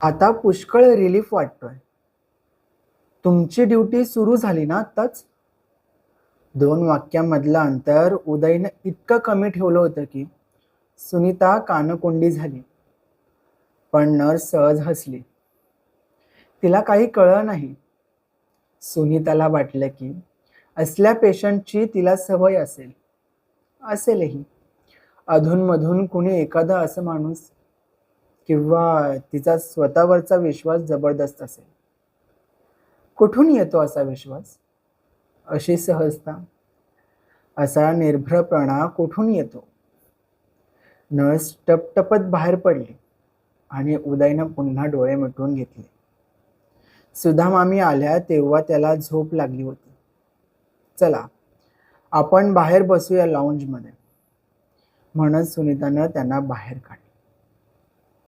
आता पुष्कळ रिलीफ वाटतोय. तुमची ड्युटी सुरू झाली ना आत्ताच? दोन वाक्यामधलं अंतर उदयनं इतकं कमी ठेवलं होतं की सुनीता कानकोंडी झाली. पण नर्स सहज हसली. तिला काही कळलं नाही. सुनीताला वाटलं की असल्या पेशंटची तिला सवय असेल. असेलही. अधूनमधून कुणी एखादा असं माणूस किंवा तिचा स्वतःवरचा विश्वास जबरदस्त असेल. कुठून येतो असा विश्वास? अशी सहजता असा निर्भ्रपणा कुठून येतो? नर्स टपटपत बाहेर पडली आणि उदयनं पुन्हा डोळे मिटवून घेतले. सुधा मामी आल्या तेव्हा त्याला झोप लागली होती. चला आपण बाहेर बसूया लाऊंजमध्ये म्हणत सुनीतानं त्यांना बाहेर काढलं.